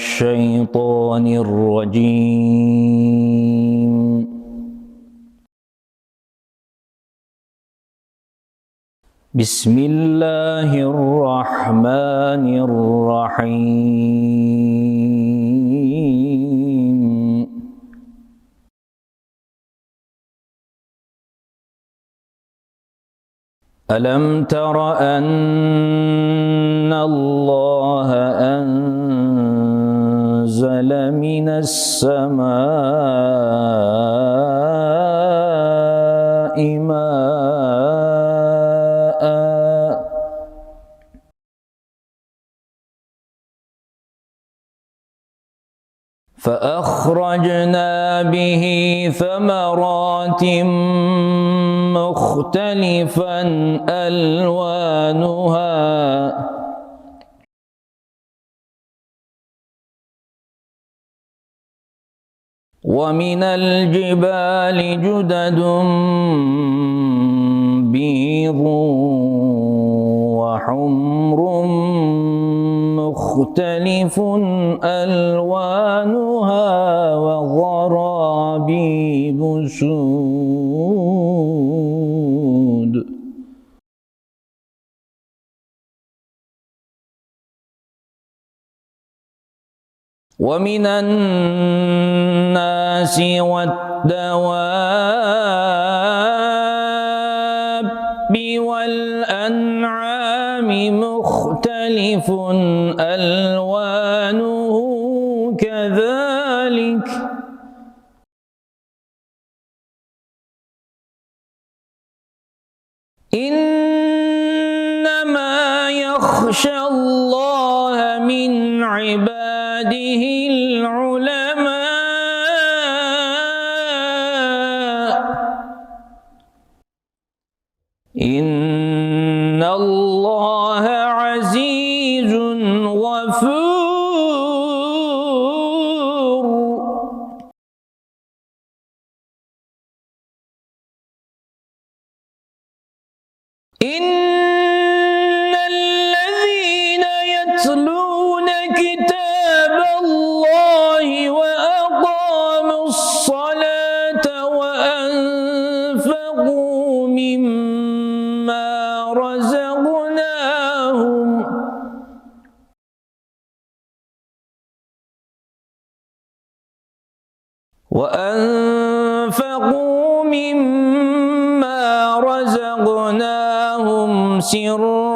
الشيطان الرجيم. بسم الله الرحمن الرحيم. ألم تر أن الله السماء ماء. فأخرجنا به ثمرات مختلفا ألوانها. ومن الجبال جدد بيض وحمر مختلف ألوانها وغرابيب سود. ومن الناس والدواب والأنعام مختلف ألوانه كذلك. إنما يخشى الله من عباده العلماء وأنفقوا مما رزقناهم سرا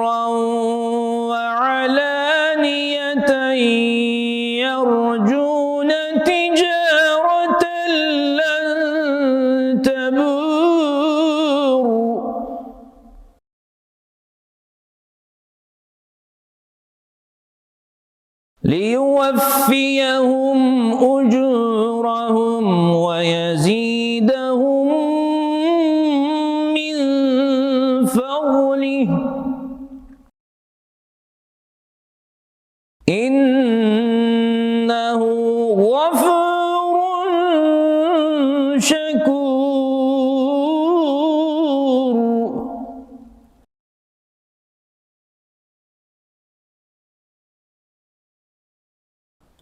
ليوفيهم أجورهم.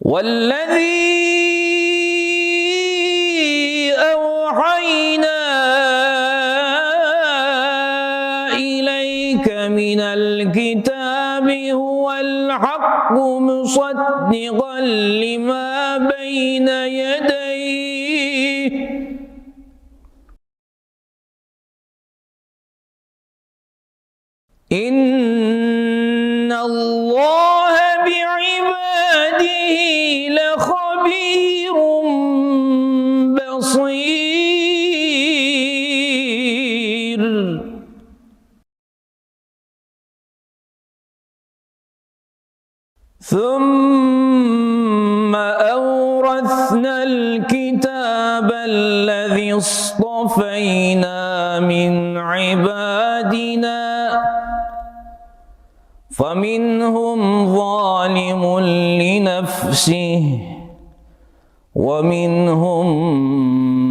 والذي أوحينا إليك من الكتاب هو الحق مصدقا لما بين يديه. إن الله بعباده لخبير بصير. ثم أورثنا الكتاب الذي اصطفينا من عبادنا فمنهم ظالم لنفسه. ومنهم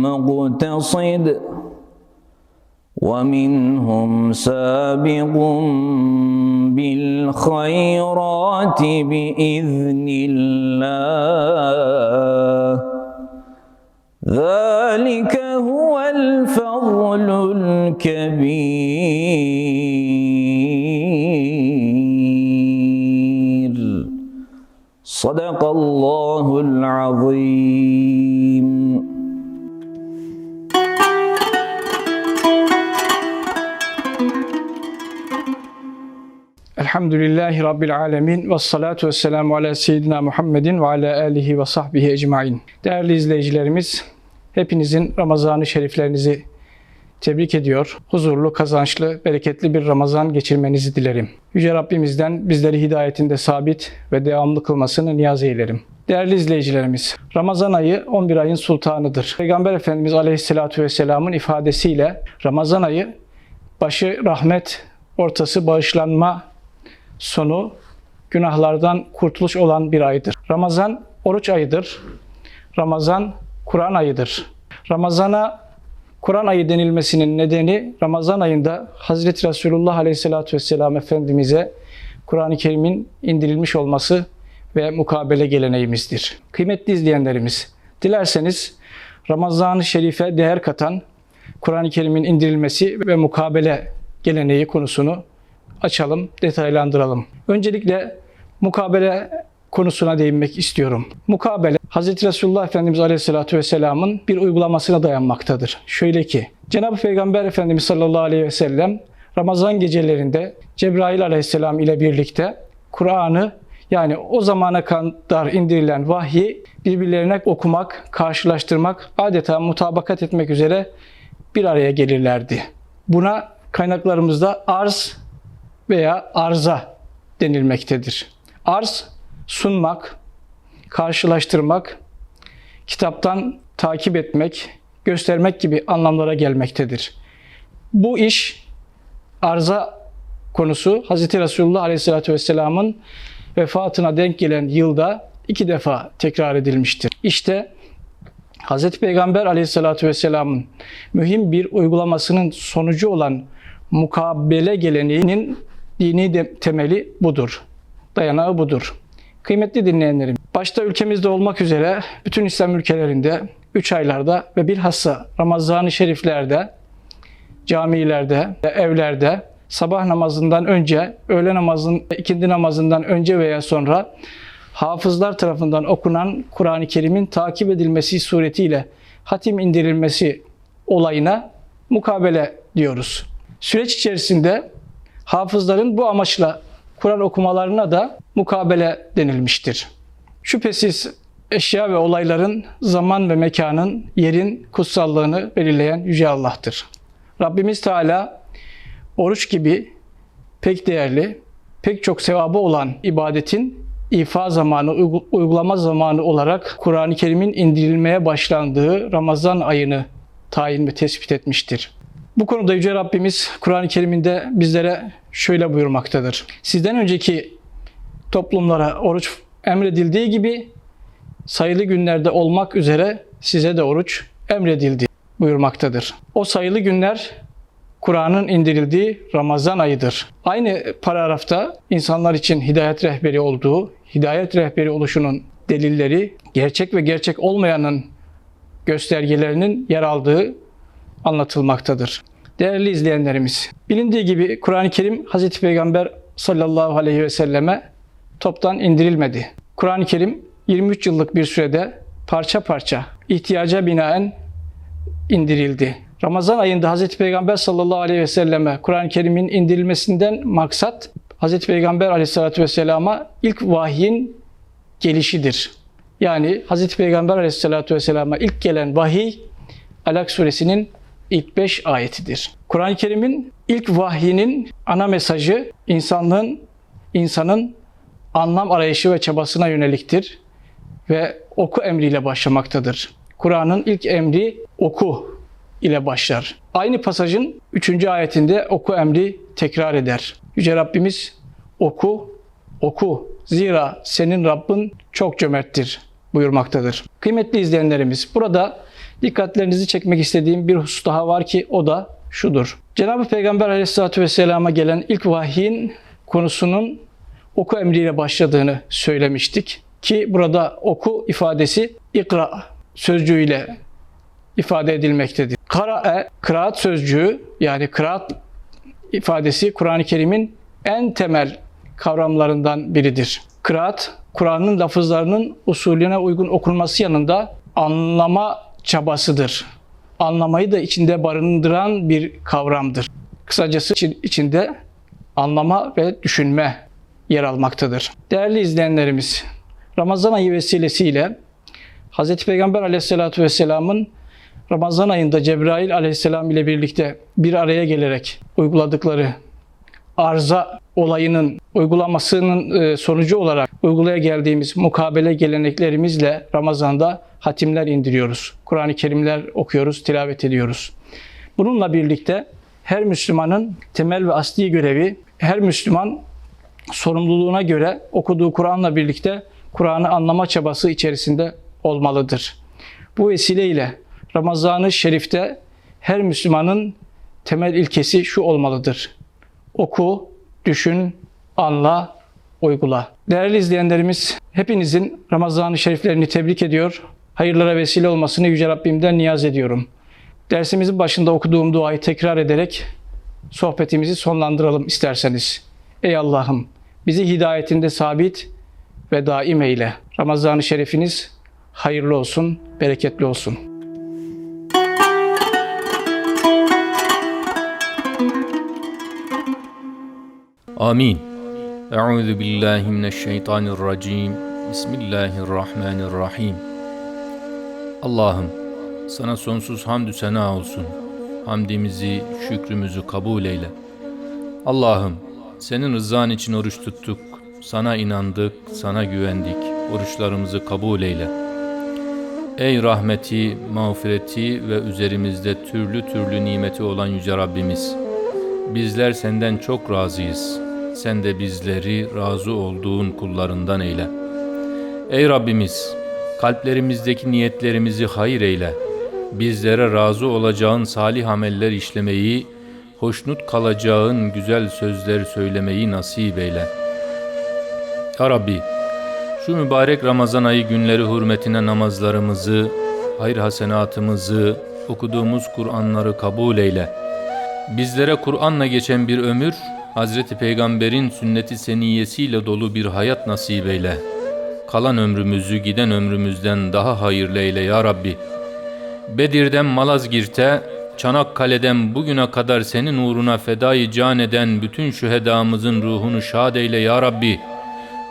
مقتصد ومنهم سابق بالخيرات بإذن الله. ذلك هو الفضل الكبير. صدق الله العظيم Elhamdülillahi Rabbil Alemin ve salatu ve selamu ala seyyidina Muhammedin ve ala alihi ve sahbihi ecmain. Değerli izleyicilerimiz, hepinizin Ramazan-ı Şeriflerinizi tebrik ediyor. Huzurlu, kazançlı, bereketli bir Ramazan geçirmenizi dilerim. Yüce Rabbimizden bizleri hidayetinde sabit ve devamlı kılmasını niyaz eylerim. Değerli izleyicilerimiz, Ramazan ayı 11 ayın sultanıdır. Peygamber Efendimiz Aleyhisselatü Vesselam'ın ifadesiyle Ramazan ayı başı rahmet, ortası bağışlanma, sonu günahlardan kurtuluş olan bir aydır. Ramazan oruç ayıdır. Ramazan Kur'an ayıdır. Ramazana Kur'an ayı denilmesinin nedeni Ramazan ayında Hazreti Resulullah Aleyhisselatü Vesselam Efendimiz'e Kur'an-ı Kerim'in indirilmiş olması ve mukabele geleneğimizdir. Kıymetli izleyenlerimiz, dilerseniz Ramazan-ı Şerif'e değer katan Kur'an-ı Kerim'in indirilmesi ve mukabele geleneği konusunu açalım, detaylandıralım. Öncelikle mukabele konusuna değinmek istiyorum. Mukabele, Hz. Resulullah Efendimiz Aleyhisselatü Vesselam'ın bir uygulamasına dayanmaktadır. Şöyle ki, Cenab-ı Peygamber Efendimiz sallallahu aleyhi ve sellem Ramazan gecelerinde Cebrail Aleyhisselam ile birlikte Kur'an'ı yani o zamana kadar indirilen vahyi birbirlerine okumak, karşılaştırmak, adeta mutabakat etmek üzere bir araya gelirlerdi. Buna kaynaklarımızda arz veya arza denilmektedir. Arz sunmak, karşılaştırmak, kitaptan takip etmek, göstermek gibi anlamlara gelmektedir. Bu iş arza konusu Hz. Resulullah Aleyhisselatü Vesselam'ın vefatına denk gelen yılda iki defa tekrar edilmiştir. İşte Hz. Peygamber Aleyhisselatü Vesselam'ın mühim bir uygulamasının sonucu olan mukabele geleneğinin dini temeli budur. Dayanağı budur. Kıymetli dinleyenlerim, başta ülkemizde olmak üzere bütün İslam ülkelerinde 3 aylarda ve bilhassa Ramazan-ı Şeriflerde, camilerde, evlerde sabah namazından önce, öğle namazın, ikindi namazından önce veya sonra hafızlar tarafından okunan Kur'an-ı Kerim'in takip edilmesi suretiyle hatim indirilmesi olayına mukabele diyoruz. Süreç içerisinde hafızların bu amaçla Kur'an okumalarına da mukabele denilmiştir. Şüphesiz eşya ve olayların zaman ve mekanın, yerin kutsallığını belirleyen Yüce Allah'tır. Rabbimiz Teala oruç gibi pek değerli, pek çok sevabı olan ibadetin ifa zamanı, uygulama zamanı olarak Kur'an-ı Kerim'in indirilmeye başlandığı Ramazan ayını tayin ve tespit etmiştir. Bu konuda Yüce Rabbimiz Kur'an-ı Kerim'inde bizlere şöyle buyurmaktadır. Sizden önceki toplumlara oruç emredildiği gibi sayılı günlerde olmak üzere size de oruç emredildi buyurmaktadır. O sayılı günler Kur'an'ın indirildiği Ramazan ayıdır. Aynı paragrafta insanlar için hidayet rehberi olduğu, hidayet rehberi oluşunun delilleri, gerçek ve gerçek olmayanın göstergelerinin yer aldığı anlatılmaktadır. Değerli izleyenlerimiz, bilindiği gibi Kur'an-ı Kerim Hz. Peygamber sallallahu aleyhi ve selleme toptan indirilmedi. Kur'an-ı Kerim 23 yıllık bir sürede parça parça ihtiyaca binaen indirildi. Ramazan ayında Hz. Peygamber sallallahu aleyhi ve selleme Kur'an-ı Kerim'in indirilmesinden maksat Hz. Peygamber aleyhissalatü vesselama ilk vahyin gelişidir. Yani Hz. Peygamber aleyhissalatü vesselama ilk gelen vahiy Alak suresinin ilk beş ayetidir. Kur'an-ı Kerim'in ilk vahyinin ana mesajı insanlığın, insanın anlam arayışı ve çabasına yöneliktir ve oku emriyle başlamaktadır. Kur'an'ın ilk emri oku ile başlar. Aynı pasajın 3. ayetinde oku emri tekrar eder. Yüce Rabbimiz oku, oku. Zira senin Rabbin çok cömerttir buyurmaktadır. Kıymetli izleyenlerimiz burada dikkatlerinizi çekmek istediğim bir husus daha var ki o da şudur. Cenab-ı Peygamber aleyhissalatü vesselama gelen ilk vahyin konusunun oku emriyle başladığını söylemiştik. Ki burada oku ifadesi ikra sözcüğüyle ifade edilmektedir. Karae, kıraat sözcüğü yani kıraat ifadesi Kur'an-ı Kerim'in en temel kavramlarından biridir. Kıraat, Kur'an'ın lafızlarının usulüne uygun okunması yanında anlama çabasıdır. Anlamayı da içinde barındıran bir kavramdır. Kısacası için- içinde anlama ve düşünme yer almaktadır. Değerli izleyenlerimiz, Ramazan ayı vesilesiyle Hz. Peygamber aleyhissalatü vesselamın Ramazan ayında Cebrail aleyhisselam ile birlikte bir araya gelerek uyguladıkları arıza olayının uygulamasının e, sonucu olarak uygulaya geldiğimiz mukabele geleneklerimizle Ramazan'da hatimler indiriyoruz. Kur'an-ı Kerimler okuyoruz, tilavet ediyoruz. Bununla birlikte her Müslümanın temel ve asli görevi her Müslüman sorumluluğuna göre okuduğu Kur'an'la birlikte Kur'an'ı anlama çabası içerisinde olmalıdır. Bu vesileyle Ramazan-ı Şerif'te her Müslümanın temel ilkesi şu olmalıdır. Oku, düşün, anla, uygula. Değerli izleyenlerimiz, hepinizin Ramazan-ı Şeriflerini tebrik ediyor. Hayırlara vesile olmasını Yüce Rabbimden niyaz ediyorum. Dersimizin başında okuduğum duayı tekrar ederek sohbetimizi sonlandıralım isterseniz. Ey Allah'ım bizi hidayetinde sabit ve daim eyle. Ramazan-ı Şerifiniz hayırlı olsun, bereketli olsun. Amin. Euzu billahi mineşşeytanirracim. Bismillahirrahmanirrahim. Allah'ım sana sonsuz hamdü sena olsun. Hamdimizi, şükrümüzü kabul eyle. Allah'ım senin rızan için oruç tuttuk. Sana inandık, sana güvendik. Oruçlarımızı kabul eyle. Ey rahmeti, mağfireti ve üzerimizde türlü türlü nimeti olan Yüce Rabbimiz. Bizler senden çok razıyız.'' Sen de bizleri razı olduğun kullarından eyle. Ey Rabbimiz, kalplerimizdeki niyetlerimizi hayır eyle. Bizlere razı olacağın salih ameller işlemeyi, hoşnut kalacağın güzel sözler söylemeyi nasip eyle. Ya Rabbi, şu mübarek Ramazan ayı günleri hürmetine namazlarımızı, hayır hasenatımızı, okuduğumuz Kur'anları kabul eyle. Bizlere Kur'an'la geçen bir ömür, Hazreti Peygamber'in sünneti seniyesiyle dolu bir hayat nasip eyle. Kalan ömrümüzü giden ömrümüzden daha hayırlı eyle ya Rabbi. Bedir'den Malazgirt'e, Çanakkale'den bugüne kadar senin uğruna fedayı can eden bütün şühedamızın ruhunu şad eyle ya Rabbi.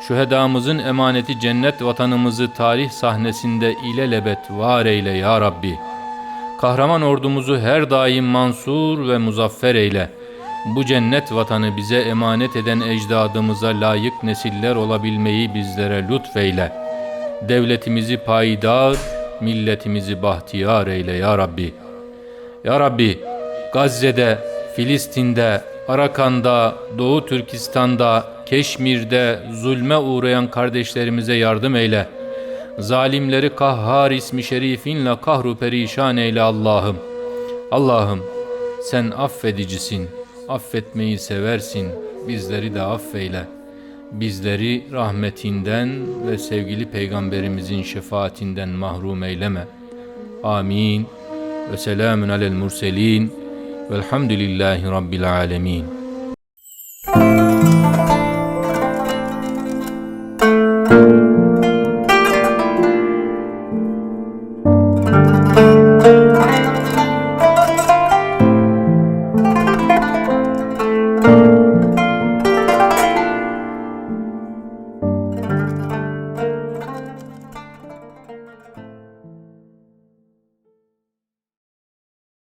Şühedamızın emaneti cennet vatanımızı tarih sahnesinde ilelebet var eyle ya Rabbi. Kahraman ordumuzu her daim mansur ve muzaffer eyle. Bu cennet vatanı bize emanet eden ecdadımıza layık nesiller olabilmeyi bizlere lütfeyle. Devletimizi payidar, milletimizi bahtiyar eyle ya Rabbi. Ya Rabbi, Gazze'de, Filistin'de, Arakan'da, Doğu Türkistan'da, Keşmir'de zulme uğrayan kardeşlerimize yardım eyle. Zalimleri kahhar ismi şerifinle kahru perişan eyle Allah'ım. Allah'ım sen affedicisin, affetmeyi seversin, bizleri de affeyle. Bizleri rahmetinden ve sevgili peygamberimizin şefaatinden mahrum eyleme. Amin. Ve selamun alel murselin. Velhamdülillahi Rabbil alemin.